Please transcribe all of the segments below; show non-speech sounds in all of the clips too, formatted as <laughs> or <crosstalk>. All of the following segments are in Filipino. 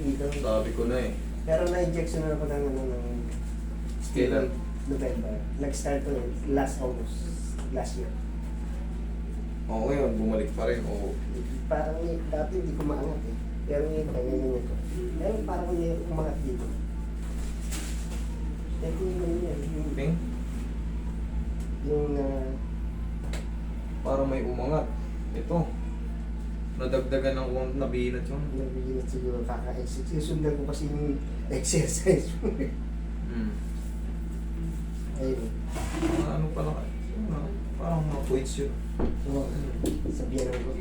dito. Sabi ko na eh. Pero na-injection na ako ng ano ng Kailan? November. Nag-start to last August. Last year. Oo, ngayon, bumalik pa rin. Oo. Parang eh, dati hindi ko maangat eh. Pero ngayon, kaya ganyan ko. Pero parang hindi umangat dito. Ito yung ano yan, yung, Ping, yung uh, para may umangat. Ito. Nadagdagan ng kung nabinat yun. nabigyan siguro kaka-exercise. Sundan ko kasi yung <laughs> exercise. Hmm. Ayun. Mga ano pala ka? Parang mga weights yun. So, sabihan ko.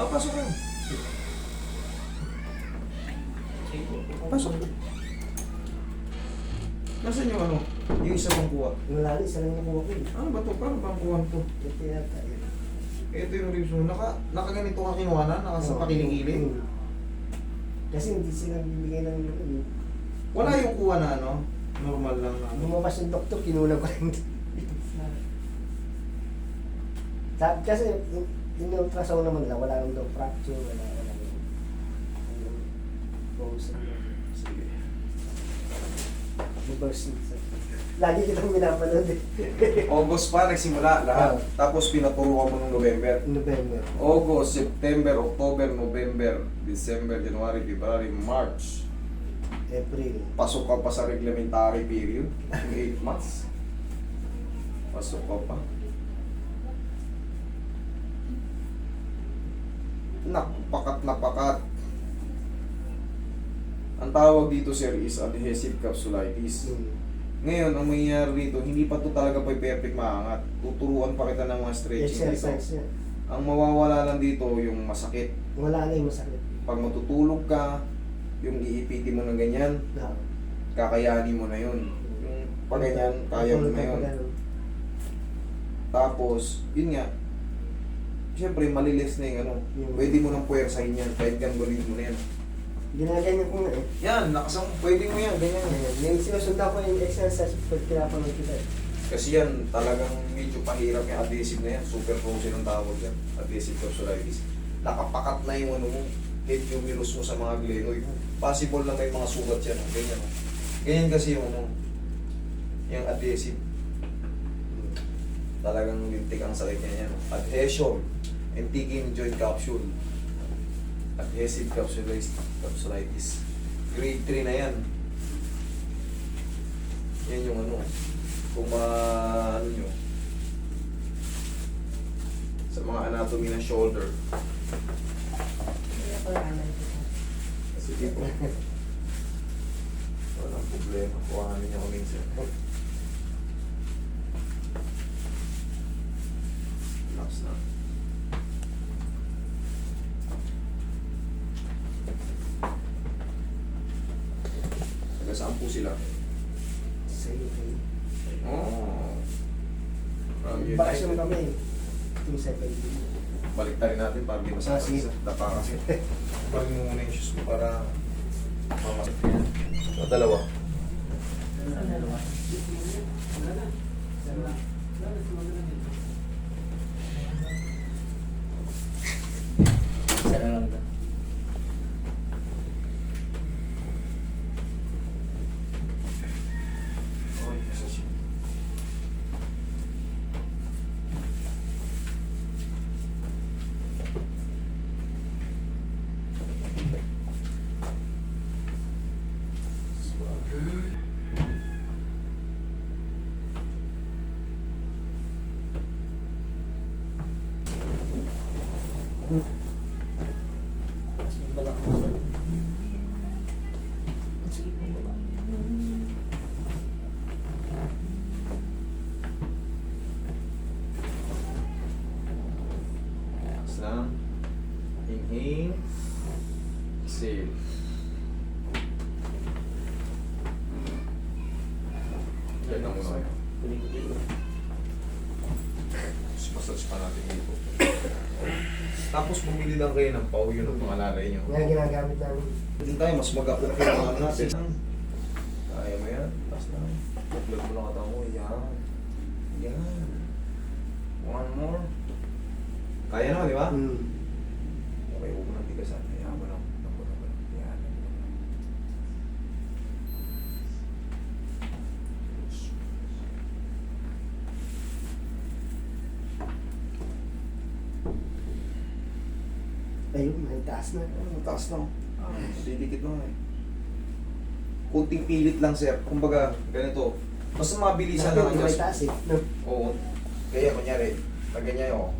Ah, pasok kayo. Pasok. Nasaan yung ano? Yung isa pang kuha. Wala isa lang nakuha ko eh. Ano ba to? Paano bang kuha to? Ito yata. Ito yung ribs mo. Naka, nakaganito ka kinuha na? Naka sa Oo. Mm. Kasi hindi sila bibigay ng ano. Wala yung kuha na ano? Normal lang na ano? Lumabas yung doktor, kinulang ko rin. Sabi kasi, in- in-ultrasound naman nila, wala nang daw fracture, wala, wala nang ano, bones, ano. Sige. Reverse Lagi kitang minapanood eh. <laughs> August pa nagsimula lahat. Tapos pinaturuan mo nung November. November. August, September, October, November, December, January, February, March. April. Pasok ka pa sa reglementary period. Yung 8 months. Pasok ka pa. Napakat na pakat. Ang tawag dito sir is adhesive capsulitis. Hmm. Ngayon, ang mangyayari dito, hindi pa to talaga pa perfect maangat. Tuturuan pa kita ng mga stretching dito. Exercise niya. Ang mawawala lang dito, yung masakit. Wala na yung masakit. Pag matutulog ka, yung iipitin mo ng ganyan, Na. kakayanin mo na yun. Yung pag ganyan, kaya mo na yun. Tapos, yun nga, siyempre malilis na yung ano, pwede mo nang puwersahin yan, kahit gangulin mo na yan. Ginaganyan ko nga eh. Yan, nakasang, pwede mo yan, ganyan. Ayan. Yung sinusundan ko yung exercise pag pinapanood kita eh. Kasi yan, talagang medyo pahirap yung adhesive na yan. Super frozen ang tawag yan. Adhesive capsulitis. Nakapakat na yung ano mo, head humerus mo sa mga glenoid. Possible na may mga sugat yan. oh. Ganyan. oh. Ganyan kasi yung ano, yung adhesive. Talagang lintik ang sakit niya yan. oh. Adhesion and ticking joint capsule. Adhesive capsulitis. capsulitis. Grade 3 na yan. Yan yung ano, kung ma ano nyo, sa mga anatomy ng shoulder. Sige po. Walang problema. Kuhanin niyo kami sir. Relax na. Po sila? Sa UK. Oh. From United. Bakasyon kami. 270. Balik tayo natin para di Ah, masakit sige. sa dapa kasi. Balik mo muna yung shoes mo para mamasakit ka yan. So, dalawa. Isa lang. Inhale. Exhale. Yan lang muna kayo. Tapos massage pa natin dito. Tapos bumili lang kayo ng pau, yun ang pangalalay nyo. Yan ang ginagamit namin. Hindi tayo, mas mag-upload yung mga ano natin. Kaya mo yan. Tapos na. Upload mo lang katawan mo. Yan. Yan. One more. Kaya naman, di ba? Hmm. Okay, huwag mo nang tigasan. Hayaan mo lang. Ayun, may taas na. Ano, mataas na. Didikit na eh. Kunting pilit lang, sir. Kumbaga, ganito. Mas mabilisan lang ang May taas eh. No? Oo. Kaya kunyari, pag ganyan oh.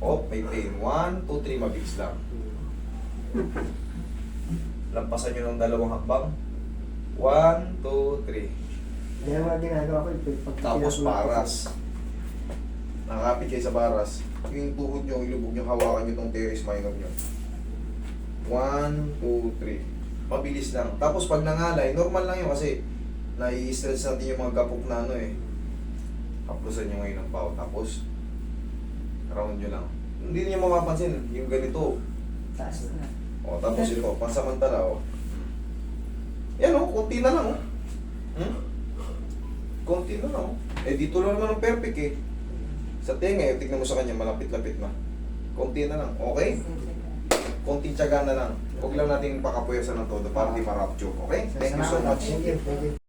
Oh, may pain. One, two, three, mabilis lang. Lampasan nyo ng dalawang hakbang. One, two, three. Kaya mga ginagawa ko, yung pag Tapos paras. Nakakapit kayo sa paras. Yung tuhod nyo, ilubog nyo, hawakan nyo itong teres minor nyo. One, two, three. Mabilis lang. Tapos pag nangalay, normal lang yun kasi nai-stretch natin yung mga gapok na ano eh. Haplusan nyo ngayon ng pao. Tapos, round nyo lang. Hindi niyo mapapansin, yung ganito. Taas na. O, tapos ito, pansamantala, o. Yan o, konti na lang, o. Hmm? Konti na lang, o. Eh, dito lang naman ang perfect, eh. Sa tenga, eh, tignan mo sa kanya, malapit-lapit na. Konti na lang, okay? Konting tiyaga na lang. Huwag lang natin pakapuyasan ng todo para di ma-rupture, okay? Thank you so much. Thank you, thank you.